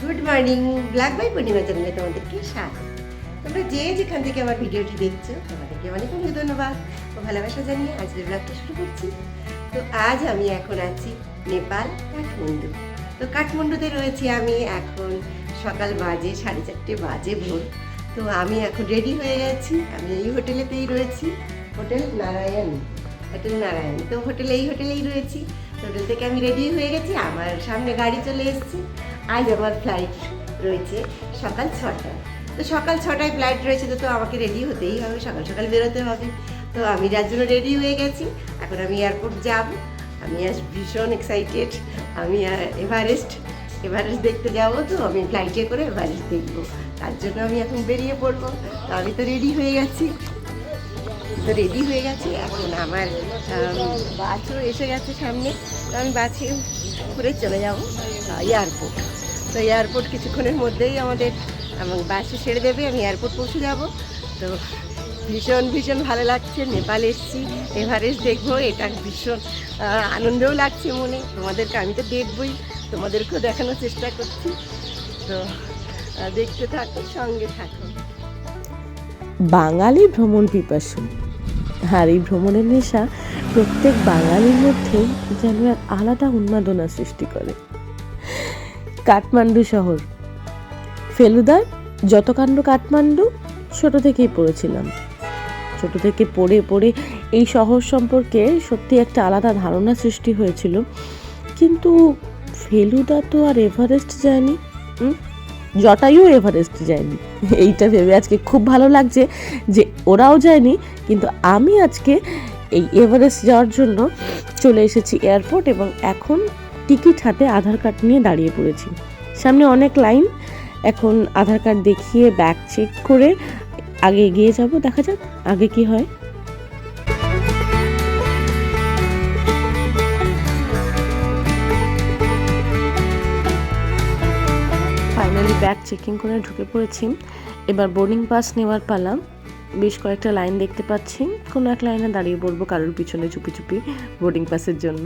Good morning, black by Purnima চ্যানেলে তোমাদেরকে স্বাগত। তোমরা যে যেখান থেকে আমার ভিডিওটি দেখছ, তোমাদেরকে অনেক অনেক ধন্যবাদ ও ভালোবাসা জানিয়ে আজকের ব্লগটা শুরু করছি। তো আজ আমি এখন আছি নেপাল কাঠমান্ডু। তো কাঠমান্ডুতে রয়েছি আমি এখন সকাল বাজে, সাড়ে চারটে বাজে ভোর। তো আমি এখন রেডি হয়ে গেছি, আমি এই হোটেলেতেই রয়েছি, হোটেল নারায়ণ হোটেল নারায়ণ। তো হোটেলে, এই হোটেলেই রয়েছি। হোটেল থেকে আমি রেডি হয়ে গেছি, আমার সামনে গাড়ি চলে এসেছে। আজ আমার ফ্লাইট রয়েছে সকাল ছটায় তো সকাল ছটায় ফ্লাইট রয়েছে তো আমাকে রেডি হতেই হবে সকাল সকাল বেরোতে হবে। তো আমি যার জন্য রেডি হয়ে গেছি। এখন আমি এয়ারপোর্ট যাব। আমি আজ ভীষণ এক্সাইটেড আমি এভারেস্ট এভারেস্ট দেখতে যাব তো আমি ফ্লাইটে করে এভারেস্ট দেখব। তার জন্য আমি এখন বেরিয়ে পড়ব। তো আমি তো রেডি হয়ে গেছি। তো রেডি হয়ে গেছি। এখন আমার আম, বাসও এসে গেছে সামনে। তো আমি বাসে ঘুরে চলে যাব এয়ারপোর্ট তো এয়ারপোর্ট কিছুক্ষণের মধ্যেই আমাদের এবং বাসে ছেড়ে দেবে, আমি এয়ারপোর্ট পৌঁছে যাব। তো ভীষণ ভীষণ ভালো লাগছে, নেপাল এসেছি, এভারেস্ট দেখব, এটা ভীষণ আনন্দও লাগছে মনে। তোমাদেরকে আমি তো দেখবই, তোমাদেরকেও দেখানোর চেষ্টা করছি। তো দেখতে থাকো, সঙ্গে থাকো। বাঙালি ভ্রমণ পিপাসু। আর এই ভ্রমণের নেশা প্রত্যেক বাঙালির মধ্যেই যেন এক আলাদা উন্মাদনা সৃষ্টি করে। কাঠমান্ডু শহর। ফেলুদার যত কাণ্ড কাঠমান্ডু ছোট থেকেই পড়েছিলাম। ছোট থেকে পড়ে পড়ে এই শহর সম্পর্কে সত্যি একটা আলাদা ধারণা সৃষ্টি হয়েছিল। কিন্তু ফেলুদা তো আর এভারেস্ট যায়নি? জটায়ু এভারেস্ট যায়নি। এইটা ভেবে আজকে খুব ভালো লাগছে যে ওরাও যায়নি, কিন্তু আমি আজকে এই এভারেস্ট যাওয়ার জন্য চলে এসেছি এয়ারপোর্ট এবং এখন টিকিট হাতে আধার কার্ড নিয়ে দাঁড়িয়ে পড়েছি। সামনে অনেক লাইন। এখন আধার কার্ড দেখিয়ে ব্যাগ চেক করে আগে এগিয়ে যাব। দেখা যাক আগে কি হয়। ফাইনালি ব্যাগ চেকিং করে ঢুকে পড়েছি। এবার বোর্ডিং পাস নেওয়ার পালাম বেশ কয়েকটা লাইন দেখতে পাচ্ছি। কোনো এক লাইনে দাঁড়িয়ে পড়ব কারোর পিছনে চুপি চুপি বোর্ডিং পাসের জন্য।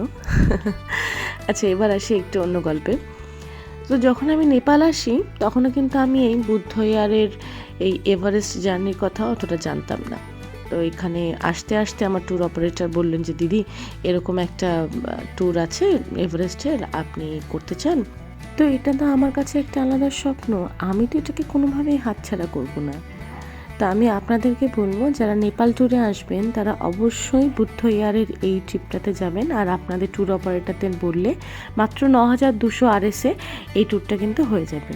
আচ্ছা এবার আসি একটু অন্য গল্পে। তো যখন আমি নেপাল আসি, তখনও কিন্তু আমি এই বুদ্ধ এয়ারের এই এভারেস্ট জার্নির কথা অতটা জানতাম না। তো এখানে আসতে আসতে আমার ট্যুর অপারেটর বললেন যে, দিদি, এরকম একটা ট্যুর আছে এভারেস্টের, আপনি করতে চান? তো এটা না আমার কাছে একটা আলাদা স্বপ্ন। আমি তো এটাকে কোনোভাবেই হাতছাড়া করব না। তা আমি আপনাদেরকে বলব, যারা নেপাল ট্যুরে আসবেন, তারা অবশ্যই বুদ্ধ ইয়ারের এই ট্রিপটাতে যাবেন। আর আপনাদের ট্যুর অপারেটারদের বললে মাত্র ন হাজার দুশো আরএসে এই ট্যুরটা কিন্তু হয়ে যাবে।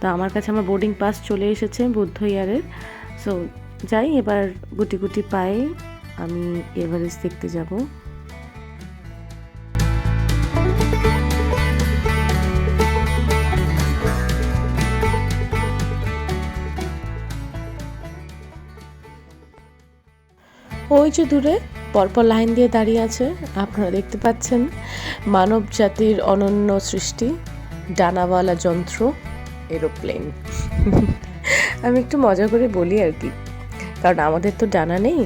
তা আমার কাছে আমার বোর্ডিং পাস চলে এসেছে বুদ্ধ ইয়ারের। সো যাই, এবার গুটি গুটি পায়ে আমি এভারেস্ট দেখতে যাব। ওই যে দূরে পরপর লাইন দিয়ে দাঁড়িয়ে আছে, আপনারা দেখতে পাচ্ছেন মানব জাতির অনন্য সৃষ্টি, ডানাওয়ালা যন্ত্র, এরোপ্লেন। আমি একটু মজা করে বলি আর কি, কারণ আমাদের তো ডানা নেই,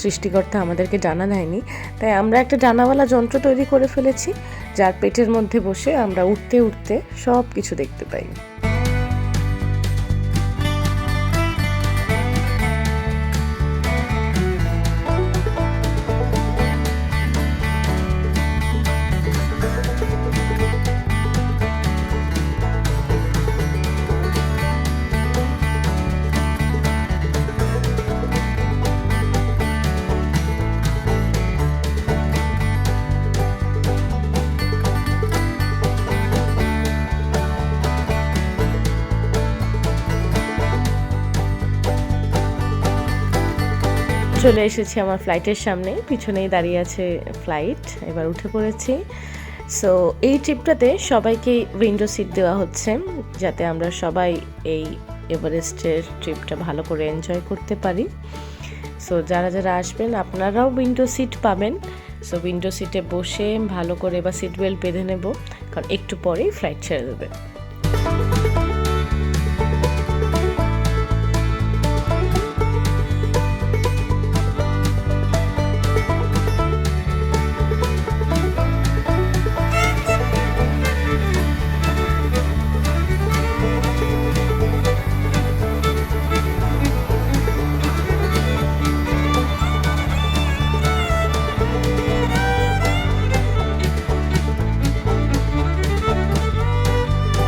সৃষ্টিকর্তা আমাদেরকে ডানা দেয়নি, তাই আমরা একটা ডানাওয়ালা যন্ত্র তৈরি করে ফেলেছি, যার পেটের মধ্যে বসে আমরা উঠতে উঠতে সব কিছু দেখতে পাই। চলে এসেছি আমার ফ্লাইটের সামনে। পিছনেই দাঁড়িয়ে আছে ফ্লাইট এবার উঠে পড়েছি। সো এই ট্রিপটাতে সবাইকে উইন্ডো সিট দেওয়া হচ্ছে, যাতে আমরা সবাই এই এভারেস্টের ট্রিপটা ভালো করে এনজয় করতে পারি। সো যারা যারা আসবেন, আপনারাও উইন্ডো সিট পাবেন। সো উইন্ডো সিটে বসে ভালো করে বা সিট বেল্ট বেঁধে নেব, কারণ একটু পরেই ফ্লাইট ছেড়ে দেবে।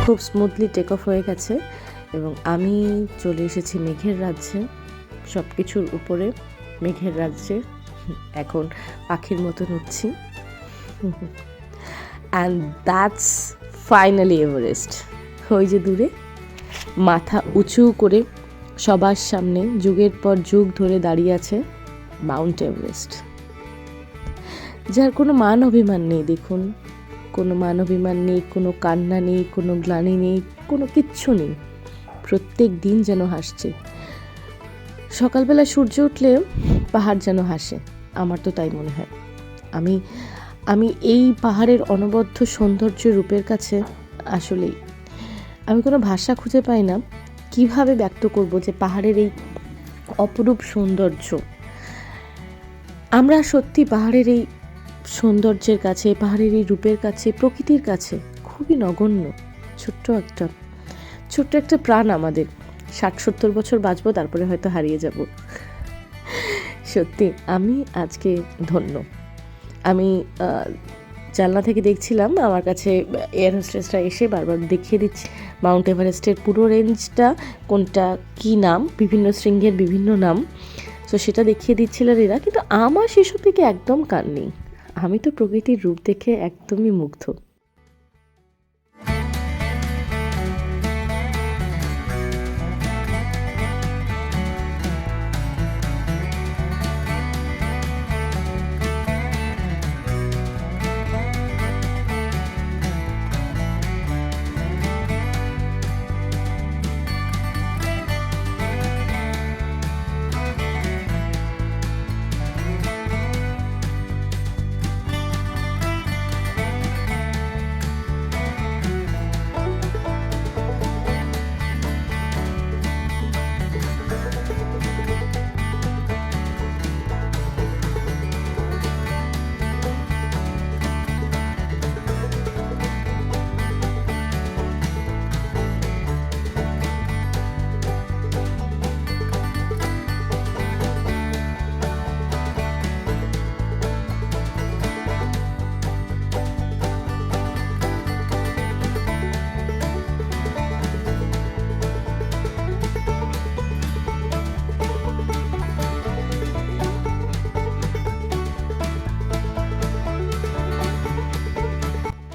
খুব স্মুথলি টেক অফ হয়ে গেছে এবং আমি চলে এসেছি মেঘের রাজ্যে। সব কিছুর উপরে মেঘের রাজ্যে এখন পাখির মতন উঠছি। অ্যান্ড দ্যাটস ফাইনালি এভারেস্ট ওই যে দূরে, মাথা উঁচু করে সবার সামনে যুগের পর যুগ ধরে দাঁড়িয়ে আছে মাউন্ট এভারেস্ট যার কোনো মান অভিমান নেই, দেখুন। কোনো মানবিমান নেই, কোনো কান্না নেই, কোনো গ্লানি নেই, কোনো কিচ্ছু নেই। প্রত্যেক দিন যেন হাসছে। সকালবেলা সূর্য উঠলে পাহাড় যেন হাসে, আমার তো তাই মনে হয়। আমি আমি এই পাহাড়ের অনবদ্য সৌন্দর্য রূপের কাছে আসলেই, আমি কোনো ভাষা খুঁজে পাই না। কীভাবে ব্যক্ত করব যে পাহাড়ের এই অপরূপ সৌন্দর্য? আমরা সত্যি পাহাড়ের এই সৌন্দর্যের কাছে, পাহাড়ের এই রূপের কাছে, প্রকৃতির কাছে খুবই নগণ্য, ছোট্ট একটা ছোট্ট একটা প্রাণ আমাদের। ষাট, সত্তর বছর বাঁচবো, তারপরে হয়তো হারিয়ে যাব। সত্যি, আমি আজকে ধন্য। আমি জানলা থেকে দেখছিলাম, আমার কাছে এয়ার হোস্টেসটা এসে বারবার দেখিয়ে দিচ্ছে মাউন্ট এভারেস্টের পুরো রেঞ্জটা কোনটা, কি নাম, বিভিন্ন শৃঙ্গের বিভিন্ন নাম। তো সেটা দেখিয়ে দিচ্ছিলেন এরা কিন্তু আমার সেসব থেকে একদম কান নেই। আমি তো প্রকৃতির রূপ দেখে একদমই মুগ্ধ।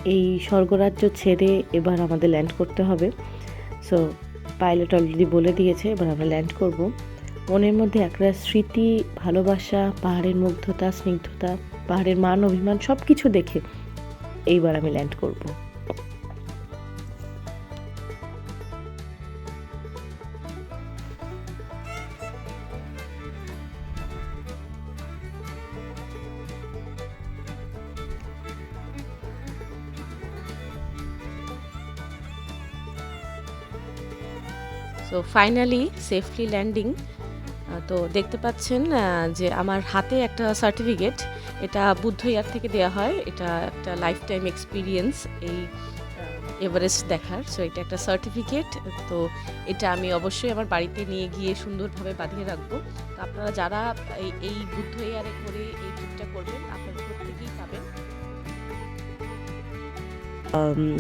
এই স্বর্গরাজ্য ছেড়ে এবার আমাদের ল্যান্ড করতে হবে। সো পাইলট অলরেডি বলে দিয়েছে, এবার আমরা ল্যান্ড করব। মনের মধ্যে একটা স্মৃতি, ভালোবাসা, পাহাড়ের মুগ্ধতা, স্নিগ্ধতা, পাহাড়ের মান, অভিমান সব কিছু দেখে এইবার আমি ল্যান্ড করব। সো ফাইনালি সেফলি ল্যান্ডিং তো দেখতে পাচ্ছেন যে আমার হাতে একটা সার্টিফিকেট এটা বুদ্ধ ইয়ার থেকে দেওয়া হয়। এটা একটা লাইফ টাইম এক্সপিরিয়েন্স এই এভারেস্ট দেখার। সো এটা একটা সার্টিফিকেট তো এটা আমি অবশ্যই আমার বাড়িতে নিয়ে গিয়ে সুন্দরভাবে বাঁধিয়ে রাখব। তো আপনারা যারা এই এই বুদ্ধ ইয়ারে করে এই ট্রিপটা করবেন, আপনারা প্রত্যেকেই পাবেন।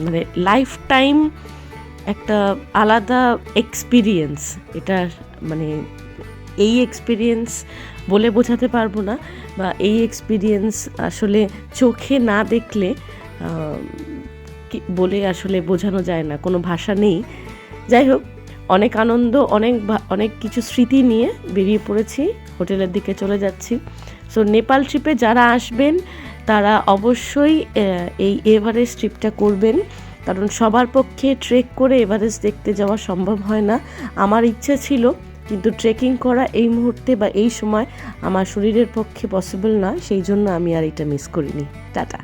মানে লাইফ টাইম একটা আলাদা এক্সপিরিয়েন্স এটা মানে এই এক্সপিরিয়েন্স বলে বোঝাতে পারব না, বা এই এক্সপিরিয়েন্স আসলে চোখে না দেখলে বলে আসলে বোঝানো যায় না, কোনো ভাষা নেই। যাই হোক, অনেক আনন্দ, অনেক অনেক কিছু স্মৃতি নিয়ে বেরিয়ে পড়েছি, হোটেলের দিকে চলে যাচ্ছি। সো নেপাল ট্রিপে যারা আসবেন, তারা অবশ্যই এই এভারেস্ট ট্রিপটা করবেন। কারণ সবার পক্ষে ট্রেক করে এভারেস্ট দেখতে যাওয়া সম্ভব হয় না। আমার ইচ্ছে ছিল, কিন্তু ট্রেকিং করা এই মুহূর্তে বা এই সময় আমার শরীরের পক্ষে পসিবল না সেই জন্য আমি আর এটা মিস করিনি। টাটা।